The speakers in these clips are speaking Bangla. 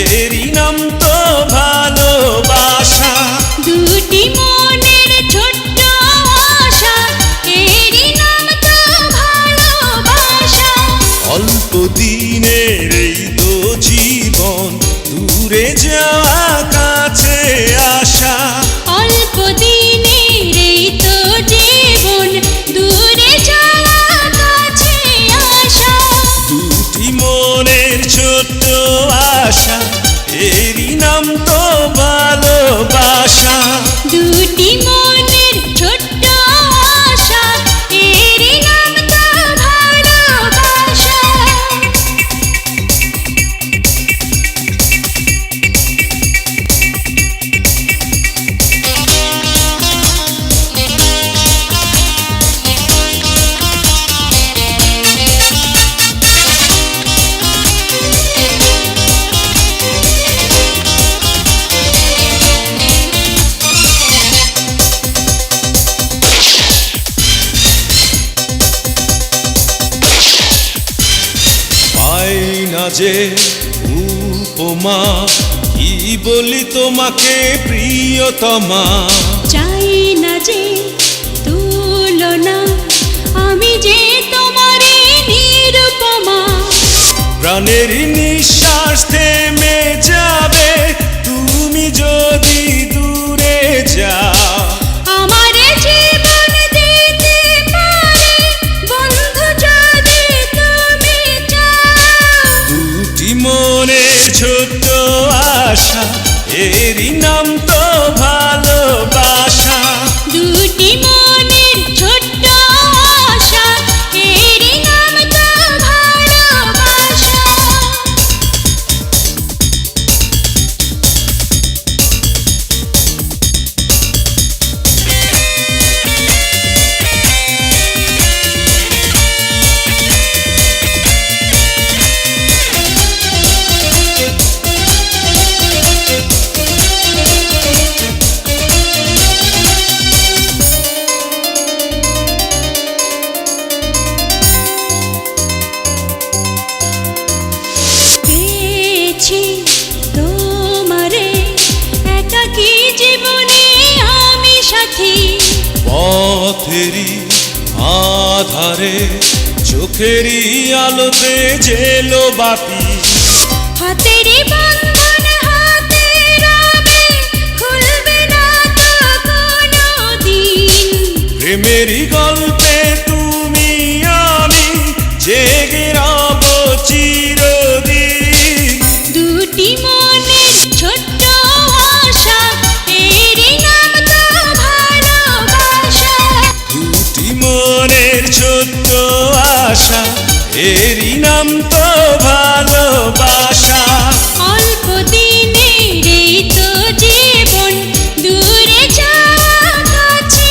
এরই তো ভালোবাসা। দুটি মনের ছোট্ট আশা দিনের এই তো জীবন দূরে যাওয়া অনন্ত ভালোবাসা। দুটি মন যে উপমা কি বলি তোমাকে প্রিয়তমা? চাই না যে তুলনা আমি যে তোমারই নিরুপমা। প্রাণের নিঃশ্বাস থেমে এরই পথেরই আধারে চোখেরই আলোতে জেলো বাতি। হাতেরই বন্ধন হাতে রবে খুলবে না তো কোনো দিন। প্রেমেরই গল্পে তুমি আমি জেগে রব চিরদিন। দুটি মনের ছোট্ট আশা এরই নাম তো ভালোবাসা। অল্প দিনের এই তো জীবন দূরে কাছে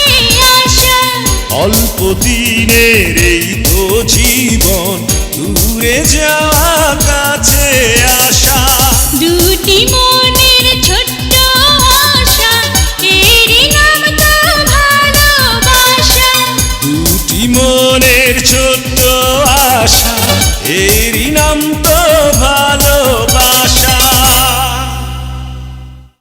আসা অল্প দিনের এই তো জীবন দূরে যাওয়া কাছে আসা দুটি এরই নাম তো ভালোবাসা